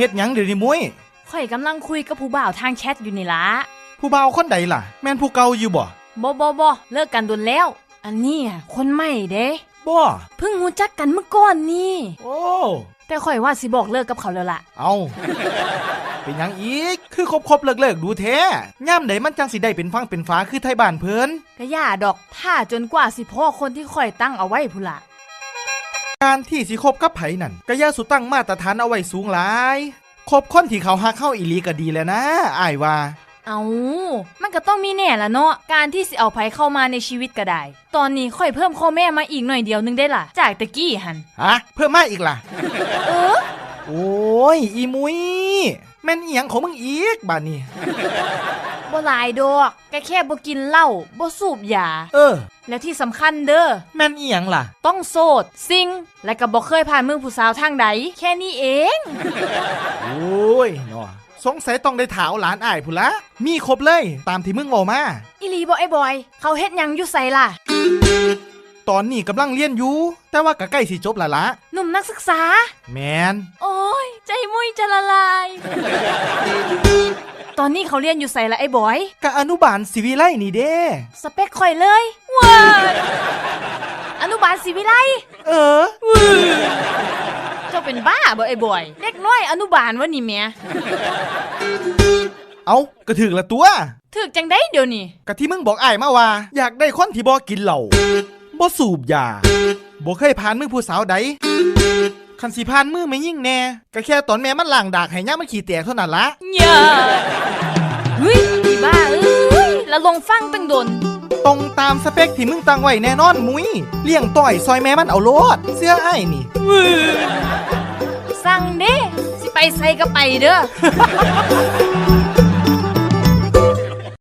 เฮ็ดหยังเดี๋ยวนี้มุ้ยข่อยกำลังคุยกับผู้บ่าวทางแชทอยู่นี่ละผู้บ่าวคนใดล่ะ แม่นผู้เก่าอยู่บ่บ่บ่บ่เลิกกันโดนแล้ว อันนี้อะคนใหม่เด้บ่เพิ่งรู้จักกันเมื่อก่อนนี่ โอ้แต่ข่อยว่าสิบอกเลิกกับเขาแล้วล่ะ เอาเป็นหยังอีก คือคบคบๆเลิกเลิกๆดูแท้ย่ามใดมันจังสิได้เป็นฟังเป็นฟ้าคือไทยบ้านเพิ่นก็ย่าดอกถ้าจนกว่าสิพ่อคนที่ข่อยตั้งเอาไว้พุ่นละ การที่สิคบกับไผนั่นก็อย่าสุตั้งมาตรฐานเอาไว้สูงหลายคบคนที่เขาฮักเข้าอีหลีก็ดีแล้วนะอ้ายว่า เอามันก็ต้องมีแน่ละเนาะ การที่สิเอาไผเข้ามาในชีวิตก็ได้ ตอนนี้ข่อยเพิ่มข้อแม่มาอีกหน่อยเดียวนึงได้ล่ะ จากตะกี้หันฮะเพิ่มมาอีกล่ะเออโอ้ยอีมุยแม่นอีหยังของมึงอีกบาดนี้ บ่หลายดอกก็แค่บ่กินเหล้าบ่สูบยา เออ แล้วที่สำคัญเด้อ แม่นอีหยังล่ะ ต้องโสด ซิง และก็บ่เคยผ่านมือผู้สาวทางใด แค่นี้เอง โอ้ยเนาะสงสัยต้องได้ถาวหลานอ้ายพุ่นละ มีครบเลย ตามที่มึงบอกมา อีหลีบ่ไอ้บอย เขาเฮ็ดหยังอยู่ไสล่ะ ตอนนี้กำลังเรียนอยู่ แต่ว่าก็ใกล้สิจบและละ หนุ่มนักศึกษา แมน โอ้ย ใจมุยจะละลาย ตอนนี้เขาเรียนอยู่ไสละไอ้บอยกะอนุบาลศิวิไลนี่เด้ สเปคข่อยเลยว้ายอนุบาลศรีวิไลเออ เจ้าเป็นบ้าบ่ไอ้บอยเด็กน้อยอนุบาลวะนี่แหม่เอาก็ถึกละตัวถึกจังได้เดี๋ยวนี้กะที่มึงบอกอ้ายมาว่า อยากได้คนที่บ่กินเหล้าบ่สูบยาบ่เคยผ่านมือผู้สาวใด คันสิผ่านมือไม่ยิ่งแน่ก็แค่ตอนแม่มันล้างดากให้ย่ามันขี้แตกเท่านั้นละอย่าเฮ้ยอีบ้าเอ้ยแล้วลงฟังตั้งโดนตรงตามสเปคที่มึงตั้งไว้แน่นอนมุ้ยเลี้ยงต่อยซอยแม่มันเอาโลดเสื้อไอ้ายนี่สั่งเด้สิไปใส่ก็ไปเด้อ